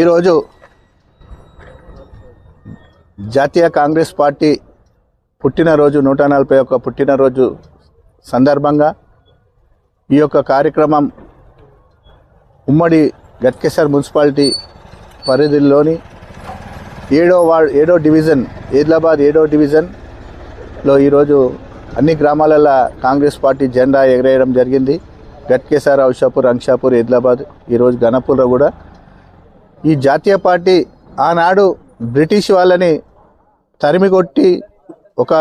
ఈరోజు జాతీయ కాంగ్రెస్ పార్టీ పుట్టినరోజు నూట నలభై ఒక్క పుట్టినరోజు సందర్భంగా ఈ యొక్క కార్యక్రమం ఉమ్మడి గట్కేసర్ మున్సిపాలిటీ పరిధిలోని ఏడో వార్డ్ ఏడో డివిజన్ ఏదిలాబాద్ ఏడో డివిజన్లో ఈరోజు అన్ని గ్రామాలలో కాంగ్రెస్ పార్టీ జెండా ఎగరేయడం జరిగింది. గట్కేసర్ ఔషాపూర్ అంక్షాపూర్ ఏదిలాబాద్ ఈరోజు గణపూర్లో కూడా ఈ జాతీయ పార్టీ ఆనాడు బ్రిటిష్ వాళ్ళని తరిమికొట్టి ఒక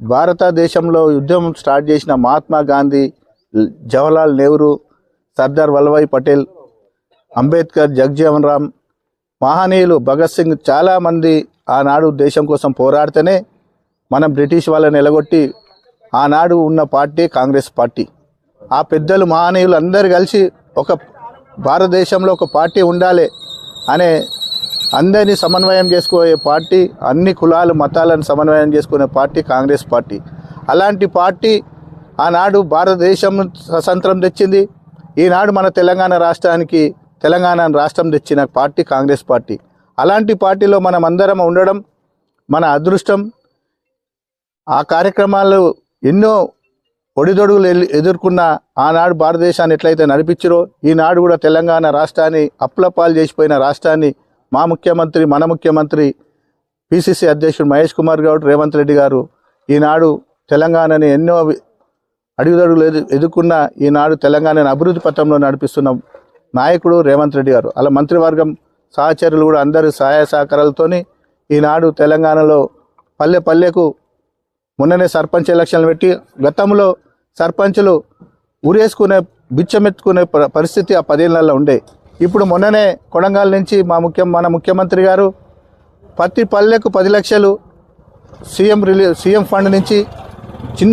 భారతదేశంలో యుద్ధం స్టార్ట్ చేసిన మహాత్మా గాంధీ జవహర్లాల్ నెహ్రూ సర్దార్ వల్లభాయ్ పటేల్ అంబేద్కర్ జగ్జీవన్ రామ్ మహనీయులు భగత్ సింగ్ చాలామంది ఆనాడు దేశం కోసం పోరాడితేనే మనం బ్రిటిష్ వాళ్ళని ఎలగొట్టి ఆనాడు ఉన్న పార్టీ కాంగ్రెస్ పార్టీ. ఆ పెద్దలు మహనీయులు అందరు కలిసి ఒక భారతదేశంలో ఒక పార్టీ ఉండాలి అనే అందరినీ సమన్వయం చేసుకునే పార్టీ అన్ని కులాలు మతాలను సమన్వయం చేసుకునే పార్టీ కాంగ్రెస్ పార్టీ. అలాంటి పార్టీ ఆనాడు భారతదేశం స్వతంత్రం తెచ్చింది. ఈనాడు మన తెలంగాణ రాష్ట్రానికి తెలంగాణ రాష్ట్రం తెచ్చిన పార్టీ కాంగ్రెస్ పార్టీ. అలాంటి పార్టీలో మనం అందరం ఉండడం మన అదృష్టం. ఆ కార్యక్రమాలు ఎన్నో ఒడిదొడుగులు ఎదుర్కొన్న ఆనాడు భారతదేశాన్ని ఎట్లయితే నడిపించారో ఈనాడు కూడా తెలంగాణ రాష్ట్రాన్ని అప్లపాలు చేసిపోయిన రాష్ట్రాన్ని మా ముఖ్యమంత్రి మన ముఖ్యమంత్రి పిసిసి అధ్యక్షుడు మహేష్ కుమార్ గౌడ్ రేవంత్ రెడ్డి గారు ఈనాడు తెలంగాణని ఎన్నో అడుగుదడుగులు ఎదు ఎదుర్కొన్న ఈనాడు తెలంగాణను అభివృద్ధి పథంలో నడిపిస్తున్న నాయకుడు రేవంత్ రెడ్డి గారు. అలా మంత్రివర్గం సహచరులు కూడా అందరి సహాయ సహకారాలతోని ఈనాడు తెలంగాణలో పల్లె పల్లెకు మొన్ననే సర్పంచ్ ఎలక్షన్లు పెట్టి గతంలో సర్పంచులు ఉరేసుకునే బిచ్చమెత్తుకునే ప- పరిస్థితి ఆ పదేళ్ళలో ఉండే. ఇప్పుడు మొన్ననే కొడంగల్ నుంచి మా ముఖ్యం మన ముఖ్యమంత్రి గారు ప్రతి పల్లెకు పది లక్షలు సీఎం రిలీ సీఎం ఫండ్ నుంచి